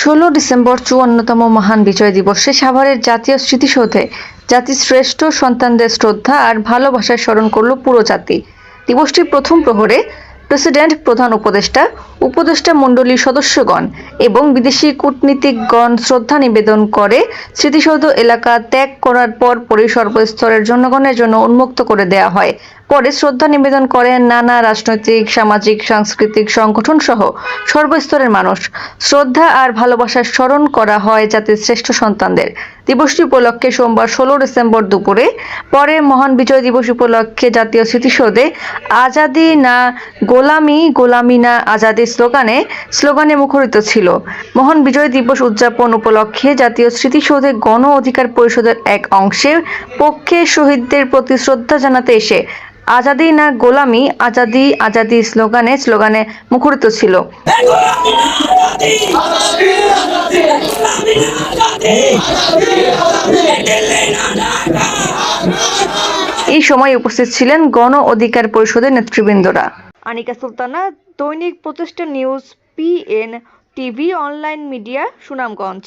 ষোলো ডিসেম্বর চুয়ান্নতম মহান বিজয় দিবসে সাভারের জাতীয় স্মৃতিসৌধে জাতির শ্রেষ্ঠ সন্তানদের শ্রদ্ধা আর ভালোবাসায় স্মরণ করল পুরো জাতি। দিবসটির প্রথম প্রহরে প্রেসিডেন্ট, প্রধান উপদেষ্টা উপদেষ্টা মণ্ডলীর সদস্যগণ এবং বিদেশি কূটনীতিকগণ শ্রদ্ধা নিবেদন করে স্মৃতিসৌধ এলাকা ত্যাগ করার পর পরে সর্বস্তরের জনগণের জন্য উন্মুক্ত করে দেওয়া হয়। পরে শ্রদ্ধা নিবেদন করেন নানা রাজনৈতিক, সামাজিক, সাংস্কৃতিক সংগঠন সহ সর্বস্তরের মানুষ। শ্রদ্ধা আর ভালোবাসার স্মরণ করা হয় জাতির শ্রেষ্ঠ সন্তানদের। দিবসটি উপলক্ষে সোমবার ষোলো ডিসেম্বর দুপুরে পরে মহান বিজয় দিবস উপলক্ষে জাতীয় স্মৃতিসৌধে আজাদি না গোলামি গোলামি না আজাদি স্লোগানে স্লোগানে মুখরিত ছিল। মহান বিজয় দিবস উদযাপন উপলক্ষে জাতীয় স্মৃতিসৌধে গণ অধিকার পরিষদের এক অংশের পক্ষে শহীদদের প্রতি শ্রদ্ধা জানাতে এসে আজাদি না গোলামি? আজাদি আজাদি স্লোগানে স্লোগানে মুখরিত ছিল। এই সময় উপস্থিত ছিলেন গণ অধিকার পরিষদের নেতৃবৃন্দরা। Anika Sultana, Dainik Pratishtha news, PN TV, online media, Sunamganj.